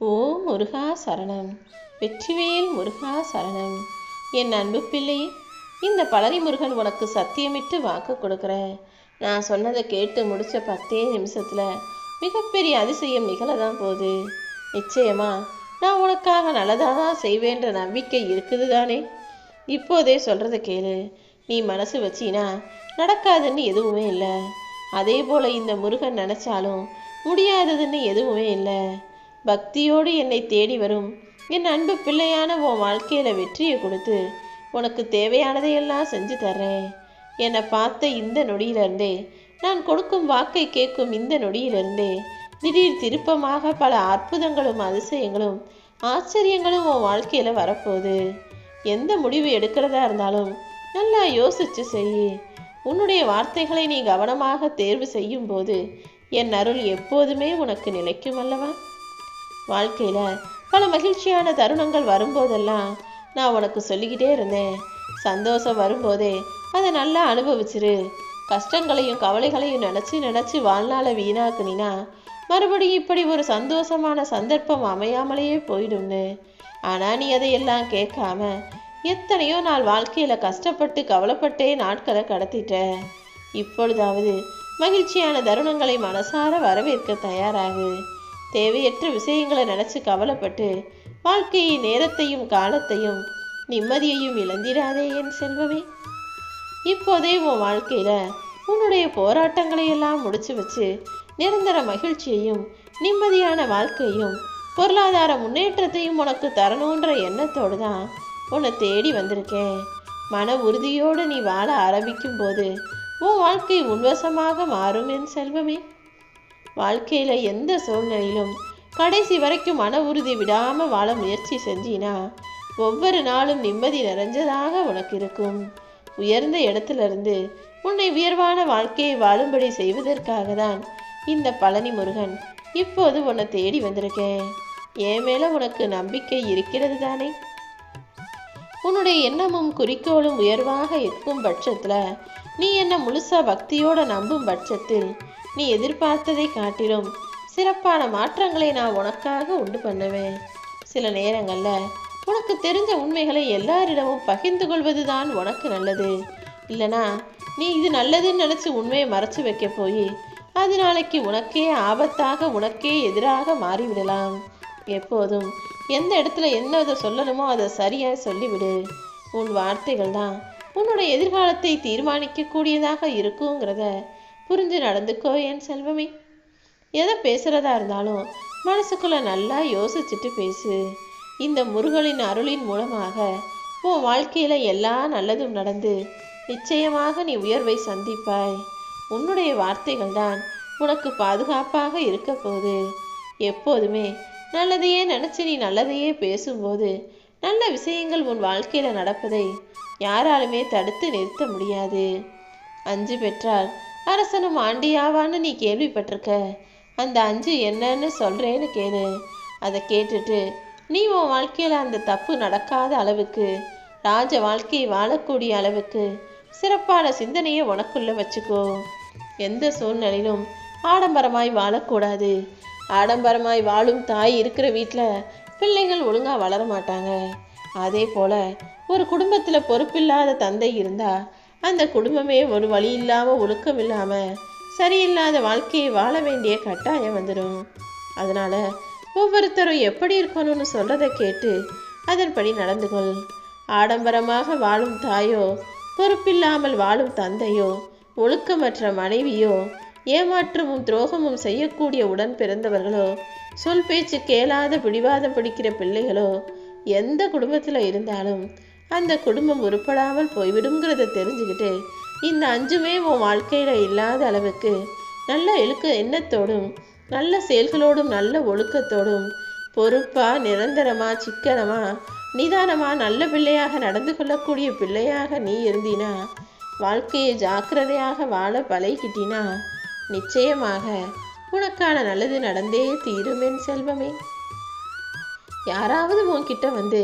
ஓ முருகா சரணம். வெற்றிவேல் முருகா சரணம். என் அன்பு பிள்ளை இந்த பழனி முருகன் உனக்கு சத்தியமிட்டு வாக்கு கொடுக்குறேன். நான் சொன்னதை கேட்டு முடிச்ச பத்தே நிமிஷத்தில் மிகப்பெரிய அதிசயம் நிகழதான் போகுது. நிச்சயமா நான் உனக்காக நல்லதாக தான் செய்வேன்ற நம்பிக்கை இருக்குது தானே இப்போதே சொல்கிறத கேளு. நீ மனசு வச்சினா நடக்காதுன்னு எதுவுமே இல்லை. அதே போல் இந்த முருகன் நினச்சாலும் முடியாததுன்னு எதுவுமே இல்லை. பக்தியோடு என்னை தேடி வரும். என் அன்பு பிள்ளையான உன் வாழ்க்கையில் வெற்றியை கொடுத்து உனக்கு தேவையானதையெல்லாம் செஞ்சு தர்றேன். என்னை பார்த்த இந்த நொடியிலிருந்தே நான் கொடுக்கும் வாக்கை கேட்கும் இந்த நொடியிலிருந்தே திடீர் திருப்பமாக பல அற்புதங்களும் அதிசயங்களும் ஆச்சரியங்களும் உன் வாழ்க்கையில் வரப்போகுது. எந்த முடிவு எடுக்கிறதா இருந்தாலும் நல்லா யோசிச்சு செய் உன்னுடைய வார்த்தைகளை நீ கவனமாக தேர்வு செய்யும் போது என் அருள் எப்போதுமே உனக்கு நிலைக்கும் அல்லவா? வாழ்க்கையில் பல மகிழ்ச்சியான தருணங்கள் வரும்போதெல்லாம் நான் உனக்கு சொல்லிக்கிட்டே இருந்தேன். சந்தோஷம் வரும்போதே அதை நல்லா அனுபவிச்சிரு. கஷ்டங்களையும் கவலைகளையும் நினச்சி நினச்சி வாழ்நாளை வீணாக்குனினா மறுபடியும் இப்படி ஒரு சந்தோஷமான சந்தர்ப்பம் அமையாமலேயே போயிடும்னு. ஆனால் நீ அதையெல்லாம் கேட்காம எத்தனையோ நாள் வாழ்க்கையில் கஷ்டப்பட்டு கவலைப்பட்டே நாட்களை கடத்திட்ட. இப்பொழுதாவது மகிழ்ச்சியான தருணங்களை மனசார வரவேற்க தயாராகு. தேவையற்ற விஷயங்களை நினச்சி கவலைப்பட்டு வாழ்க்கையை நேரத்தையும் காலத்தையும் நிம்மதியையும் இழந்திராதே என் செல்வமே. இப்போதே உன் வாழ்க்கையில் உன்னுடைய போராட்டங்களை எல்லாம் முடிச்சு வச்சு நிரந்தர மகிழ்ச்சியையும் நிம்மதியான வாழ்க்கையும் பொருளாதார முன்னேற்றத்தையும் உனக்கு தரணுன்ற எண்ணத்தோடு தான் உன்னை தேடி வந்திருக்கேன். மன உறுதியோடு நீ வாழ ஆரம்பிக்கும் போது உன் வாழ்க்கை உன்வசமாக மாறும் என் செல்வமே. வாழ்க்கையில் எந்த சூழ்நிலையிலும் கடைசி வரைக்கும் மன உறுதி விடாமல் வாழ முயற்சி செஞ்சினா ஒவ்வொரு நாளும் நிம்மதி நிறைஞ்சதாக உனக்கு இருக்கும். உயர்ந்த இடத்துல இருந்து உன்னை உயர்வான வாழ்க்கையை வாழும்படி செய்வதற்காக தான் இந்த பழனி முருகன் இப்போது உன்னை தேடி வந்திருக்கேன். என் மேலே உனக்கு நம்பிக்கை இருக்கிறது தானே? உன்னுடைய எண்ணமும் குறிக்கோளும் உயர்வாக இருக்கும் பட்சத்தில் நீ என்ன முழுசா பக்தியோட நம்பும் பட்சத்தில் நீ எதிர்பார்த்ததை காட்டிலும் சிறப்பான மாற்றங்களை நான் உனக்காக உண்டு பண்ணுவேன். சில நேரங்களில் உனக்கு தெரிஞ்ச உண்மைகளை எல்லாரிடமும் பகிர்ந்து கொள்வது தான் உனக்கு நல்லது. இல்லனா நீ இது நல்லதுன்னு நினச்சி உண்மையை மறைச்சு வைக்க போய் அது நாளைக்கு உனக்கே ஆபத்தாக உனக்கே எதிராக மாறிவிடலாம். எப்போதும் எந்த இடத்துல என்ன அதை சொல்லணுமோ அதை சரியாக சொல்லிவிடு. உன் வார்த்தைகள் தான் உன்னோட எதிர்காலத்தை தீர்மானிக்கக்கூடியதாக இருக்குங்கிறத புரிஞ்சு நடந்துக்கோ என் செல்வமே. எதை பேசுகிறதா இருந்தாலும் மனசுக்குள்ள நல்லா யோசிச்சுட்டு பேசு. இந்த முருகனின் அருளின் மூலமாக உன் வாழ்க்கையில் எல்லா நல்லதும் நடந்து நிச்சயமாக நீ உயர்வை சந்திப்பாய். உன்னுடைய வார்த்தைகள் தான் உனக்கு பாதுகாப்பாக இருக்க போகுது. எப்போதுமே நல்லதையே நினச்சி நீ நல்லதையே பேசும்போது நல்ல விஷயங்கள் உன் வாழ்க்கையில் நடப்பதை யாராலுமே தடுத்து நிறுத்த முடியாது. அஞ்சு பெற்றால் அரசனும் ஆண்டியாவான்னு நீ கேள்விப்பட்டிருக்க. அந்த அஞ்சு என்னன்னு சொல்கிறேன்னு கேளு. அதை கேட்டுட்டு நீ உன் வாழ்க்கையில் அந்த தப்பு நடக்காத அளவுக்கு ராஜ வாழ்க்கையை வாழக்கூடிய அளவுக்கு சிறப்பான சிந்தனையை உனக்குள்ளே வச்சுக்கோ. எந்த சூழ்நிலையிலும் ஆடம்பரமாய் வாழக்கூடாது. ஆடம்பரமாய் வாழும் தாய் இருக்கிற வீட்டில் பிள்ளைகள் ஒழுங்காக வளர மாட்டாங்க. அதே போல் ஒரு குடும்பத்தில் பொறுப்பில்லாத தந்தை இருந்தால் அந்த குடும்பமே ஒரு வழி இல்லாமல் ஒழுக்கம் இல்லாமல் சரியில்லாத வாழ்க்கையை வாழ வேண்டிய கட்டாயம் வந்துடும் அதனால் ஒவ்வொருத்தரும் எப்படி இருக்கணும்னு சொல்கிறத கேட்டு அதன்படி நடந்து கொள். ஆடம்பரமாக வாழும் தாயோ பொறுப்பில்லாமல் வாழும் தந்தையோ ஒழுக்கமற்ற மனைவியோ ஏமாற்றமும் துரோகமும் செய்யக்கூடிய உடன் பிறந்தவர்களோ சொல் பேச்சு கேளாத பிடிவாதம் பிடிக்கிற பிள்ளைகளோ எந்த குடும்பத்தில் இருந்தாலும் அந்த குடும்பம் உருப்படாமல் போய்விடுங்கிறத தெரிஞ்சுக்கிட்டு இந்த அஞ்சுமே உன் வாழ்க்கையில் இல்லாத அளவுக்கு நல்ல எழுக்க எண்ணத்தோடும் நல்ல செயல்களோடும் நல்ல ஒழுக்கத்தோடும் பொறுப்பாக நிரந்தரமா சிக்கனமா நிதானமாக நல்ல பிள்ளையாக நடந்து கொள்ளக்கூடிய பிள்ளையாக நீ இருந்தினா வாழ்க்கையை ஜாக்கிரதையாக வாழ பழகிட்டினா நிச்சயமாக உனக்கான நல்லது நடந்தே தீருமேன் செல்வமே. யாராவது உன்கிட்ட வந்து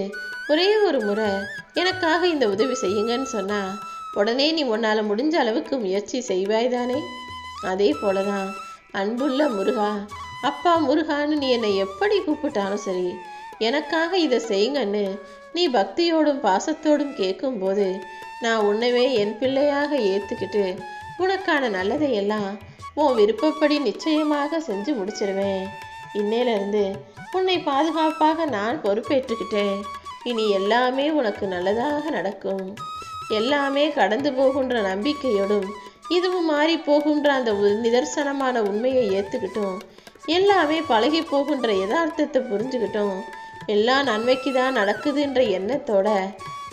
ஒரே ஒரு முறை எனக்காக இந்த உதவி செய்யுங்கன்னு சொன்னால் உடனே நீ உன்னால் முடிஞ்ச அளவுக்கு முயற்சி செய்வாய் தானே? அதே போலதான். அன்புள்ள முருகா அப்பா முருகான்னு நீ என்னை எப்படி கூப்பிட்டாலும் சரி எனக்காக இதை செய்யுங்கன்னு நீ பக்தியோடும் பாசத்தோடும் கேட்கும்போது நான் உன்னவே என் பிள்ளையாக ஏற்றுக்கிட்டு உனக்கான நல்லதை எல்லாம் உன் விருப்பப்படி நிச்சயமாக செஞ்சு முடிச்சிருவேன். இன்னையிலிருந்து உன்னை பாதுகாப்பாக நான் பொறுப்பேற்றுக்கிட்டேன். இனி எல்லாமே உனக்கு நல்லதாக நடக்கும். எல்லாமே கடந்து போகின்ற நம்பிக்கையோடும் இதுவும் மாறி போகின்ற அந்த நிதர்சனமான உண்மையை ஏற்றுக்கிட்டோம் எல்லாமே பழகி போகின்ற யதார்த்தத்தை புரிஞ்சுக்கிட்டோம். எல்லாம் நன்மைக்கு தான் நடக்குதுன்ற எண்ணத்தோட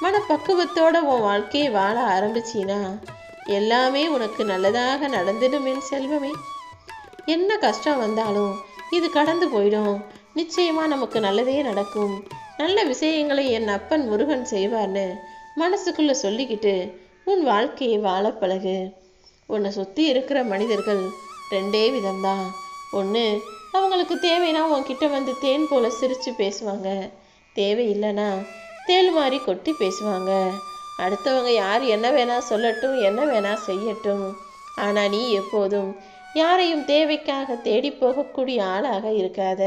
மனப்பக்குவத்தோட உன் வாழ்க்கையை வாழ ஆரம்பிச்சினா? எல்லாமே உனக்கு நல்லதாக நடந்துடும் என் செல்வமே. என்ன கஷ்டம் வந்தாலும் இது கடந்து போயிடும். நிச்சயமா நமக்கு நல்லதே நடக்கும். நல்ல விஷயங்களை என் அப்பன் முருகன் செய்வார்னு மனசுக்குள்ளே சொல்லிக்கிட்டு உன் வாழ்க்கையை வாழ பழகு. உன்னை சுற்றி இருக்கிற மனிதர்கள் ரெண்டே விதம்தான். ஒன்று அவங்களுக்கு தேவைன்னா உன்கிட்ட வந்து தேன் போல சிரித்து பேசுவாங்க. தேவையில்லைன்னா தேள் மாதிரி கொட்டி பேசுவாங்க. அடுத்தவங்க யார் என்ன வேணால் சொல்லட்டும் என்ன வேணால் செய்யட்டும். ஆனால் நீ எப்போதும் யாரையும் தேவைக்காக தேடி போகக்கூடிய ஆளாக இருக்காத.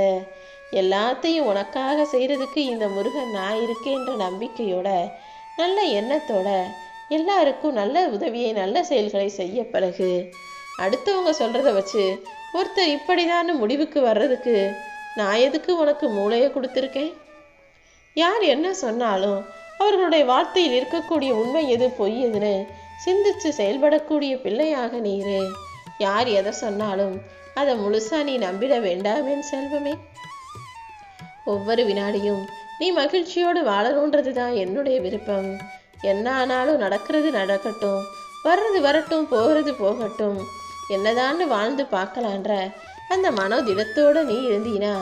எல்லாத்தையும் உனக்காக செய்கிறதுக்கு இந்த முருகன் நான் இருக்கேன்ற நம்பிக்கையோட நல்ல எண்ணத்தோட எல்லாருக்கும் நல்ல உதவியை நல்ல செயல்களை செய்ய பழகு அடுத்தவங்க சொல்கிறத வச்சு ஒருத்தர் இப்படிதான்னு முடிவுக்கு வர்றதுக்கு நான் எதுக்கு உனக்கு மூளையை கொடுத்துருக்கேன்? யார் என்ன சொன்னாலும் அவர்களுடைய வார்த்தையில் இருக்கக்கூடிய உண்மை எது பொய் எதுன்னு சிந்திச்சு செயல்படக்கூடிய பிள்ளையாக நீரு யார் எதை சொன்னாலும் அதை முழுசா நீ நம்பிட வேண்டாமேன் செல்வமே. ஒவ்வொரு வினாடியும் நீ மகிழ்ச்சியோடு வாழணுன்றது தான் என்னுடைய விருப்பம். என்ன ஆனாலும் நடக்கிறது நடக்கட்டும் வர்றது வரட்டும் போகிறது போகட்டும். என்னதான்னு வாழ்ந்து பார்க்கலான்ற அந்த மனோதிடத்தோடு நீ இருந்தீனா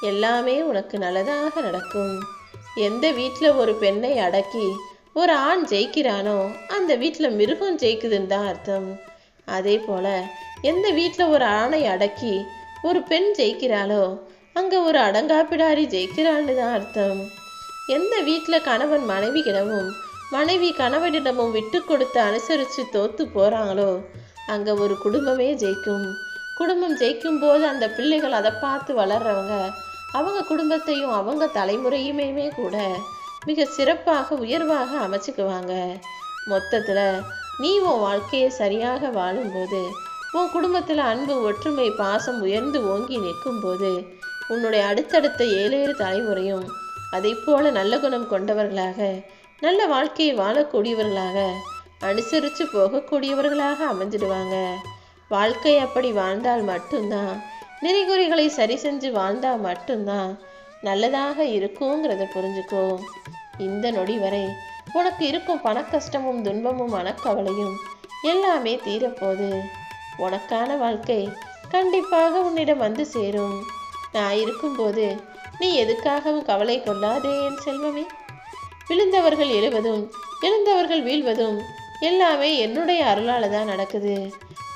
எல்லாமே உனக்கு நல்லதாக நடக்கும். எந்த வீட்டில் ஒரு பெண்ணை அடக்கி ஒரு ஆண் ஜெயிக்கிறானோ அந்த வீட்டில் மிருகம் ஜெயிக்குதுன்னு தான் அர்த்தம். அதே போல எந்த வீட்டில் ஒரு ஆணை அடக்கி ஒரு பெண் ஜெயிக்கிறாளோ அங்கே ஒரு அடங்கா பிடாரி ஜெயிக்கிறான்னு தான் அர்த்தம். எந்த வீட்டில் கணவன் மனைவியிடமும் மனைவி கணவனிடமும் விட்டு கொடுத்து அனுசரித்து தோத்து போகிறாங்களோ அங்கே ஒரு குடும்பமே ஜெயிக்கும். குடும்பம் ஜெயிக்கும் போது அந்த பிள்ளைகள் அதை பார்த்து வளர்றவங்க அவங்க குடும்பத்தையும் அவங்க தலைமுறையுமே கூட மிக சிறப்பாக உயர்வாக அமைச்சுக்குவாங்க. மொத்தத்தில் நீ உன் வாழ்க்கையை சரியாக வாழும்போது உன் குடும்பத்தில் அன்பு ஒற்றுமை பாசம் உயர்ந்து ஓங்கி நிற்கும்போது உன்னுடைய அடுத்தடுத்த ஏழேழு தலைமுறையும் அதை போல நல்ல குணம் கொண்டவர்களாக நல்ல வாழ்க்கையை வாழக்கூடியவர்களாக அனுசரித்து போகக்கூடியவர்களாக அமைஞ்சிடுவாங்க. வாழ்க்கை அப்படி வாழ்ந்தால் மட்டும்தான் நெறிகுறிகளை சரி செஞ்சு வாழ்ந்தால் மட்டும்தான் நல்லதாக இருக்குங்கிறத புரிஞ்சுக்கோ. இந்த நொடி வரை உனக்கு இருக்கும் பணக்கஷ்டமும் துன்பமும் மனக்கவலையும் எல்லாமே தீரப்போகுது. உனக்கான வாழ்க்கை கண்டிப்பாக உன்னிடம் வந்து சேரும். நான் இருக்கும்போது நீ எதுக்காகவும் கவலை கொள்ளாதே என் செல்வமே. விழுந்தவர்கள் எழுவதும் எழுந்தவர்கள் வீழ்வதும் எல்லாமே என்னுடைய அருளால் தான் நடக்குது.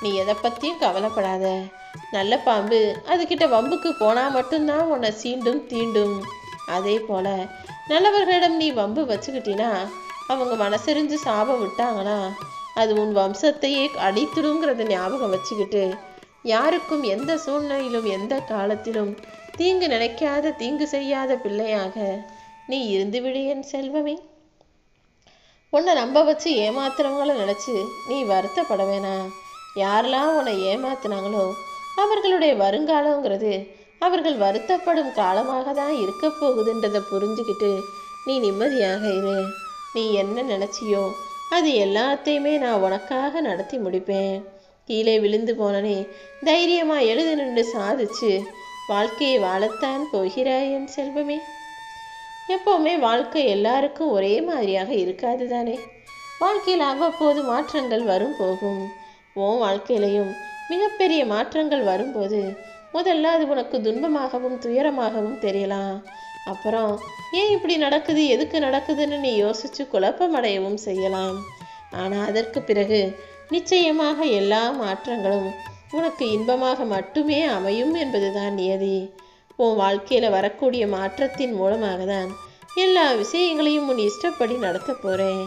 நீ எதை பற்றியும் கவலைப்படாத. நல்ல பாம்பு அதுக்கிட்ட வம்புக்கு போனால் மட்டும்தான் உன்னை சீண்டும் தீண்டும். அதே போல நல்லவர்களிடம் நீ வம்பு வச்சுக்கிட்டினா அவங்க மனசெறிஞ்சு சாபம் விட்டாங்கன்னா அது உன் வம்சத்தையே அடித்துடுங்கிறத ஞாபகம் வச்சுக்கிட்டு யாருக்கும் எந்த சூழ்நிலையிலும் எந்த காலத்திலும் தீங்கு நினைக்காத தீங்கு செய்யாத பிள்ளையாக நீ இருந்து விடு என் செல்வமே. உன்னை நம்ப வச்சு ஏமாத்துறவங்கள நினச்சி நீ வருத்தப்பட வேணாம் யாரெல்லாம் உன்னை ஏமாத்தினாங்களோ அவர்களுடைய வருங்காலங்கிறது அவர்கள் வருத்தப்படும் காலமாக தான் இருக்க போகுதுன்றதை புரிஞ்சுக்கிட்டு நீ நிம்மதியாக இரு. நீ என்ன நினச்சியோ அது எல்லாத்தையுமே நான் உனக்காக நடத்தி முடிப்பேன். கீழே விழுந்து போனனே. தைரியமா எழுது நின்று சாதிச்சு வாழ்க்கையை வாழத்தான் போகிறாய் என் செல்வமே. எப்போவுமே வாழ்க்கை எல்லாருக்கும் ஒரே மாதிரியாக இருக்காது தானே. வாழ்க்கையில் அவ்வப்போது மாற்றங்கள் வரும் போகும். உன் வாழ்க்கையிலையும் மிகப்பெரிய மாற்றங்கள் வரும்போது முதல்ல அது உனக்கு துன்பமாகவும் துயரமாகவும் தெரியலாம். அப்புறம் ஏன் இப்படி நடக்குது? எதுக்கு நடக்குதுன்னு நீ யோசிச்சு குழப்பமடையவும் செய்யலாம். ஆனால் அதற்கு பிறகு நிச்சயமாக எல்லா மாற்றங்களும் உனக்கு இன்பமாக மட்டுமே அமையும் என்பதுதான் நியதி. உன் வாழ்க்கையில் வரக்கூடிய மாற்றத்தின் மூலமாக தான் எல்லா விஷயங்களையும் உன் இஷ்டப்படி நடத்த போகிறேன்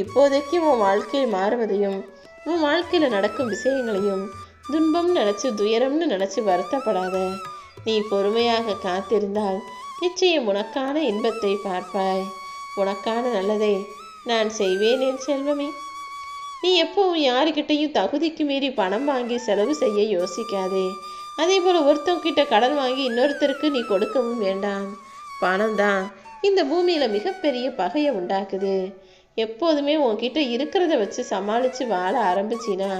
இப்போதைக்கு உன் வாழ்க்கை மாறுவதையும் உன் வாழ்க்கையில் நடக்கும் விஷயங்களையும் துன்பம் நினச்சி துயரம்னு நினச்சி வருத்தப்படாத. நீ பொறுமையாக காத்திருந்தால் நிச்சயம் உனக்கான இன்பத்தை பார்ப்பாய். உனக்கான நல்லதை நான் செய்வேன் என் செல்வமே. நீ எப்பவும் யாருக்கிட்டையும் தகுதிக்கு மீறி பணம் வாங்கி செலவு செய்ய யோசிக்காதே. அதே போல் ஒருத்தவங்கிட்ட கடன் வாங்கி இன்னொருத்தருக்கு நீ கொடுக்கவும் வேண்டாம். பணம் தான் இந்த பூமியில் மிகப்பெரிய பகையை உண்டாக்குது. எப்போதுமே உன்கிட்ட இருக்கிறத வச்சு சமாளித்து வாழ ஆரம்பிச்சினா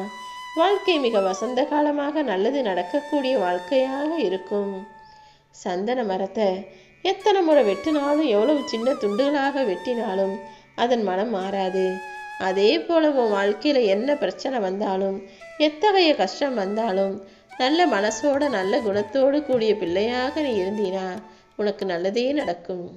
வாழ்க்கை மிக வசந்த காலமாக நல்லது நடக்கக்கூடிய வாழ்க்கையாக இருக்கும். சந்தன மரத்தை எத்தனை முறை வெட்டினாலும் எவ்வளவு சின்ன துண்டுகளாக வெட்டினாலும் அதன் மனம் மாறாது. அதே போல உன் வாழ்க்கையில் என்ன பிரச்சனை வந்தாலும் எத்தகைய கஷ்டம் வந்தாலும் நல்ல மனசோட நல்ல குணத்தோடு கூடிய பிள்ளையாக நீ இருந்தீனா உனக்கு நல்லதே நடக்கும்.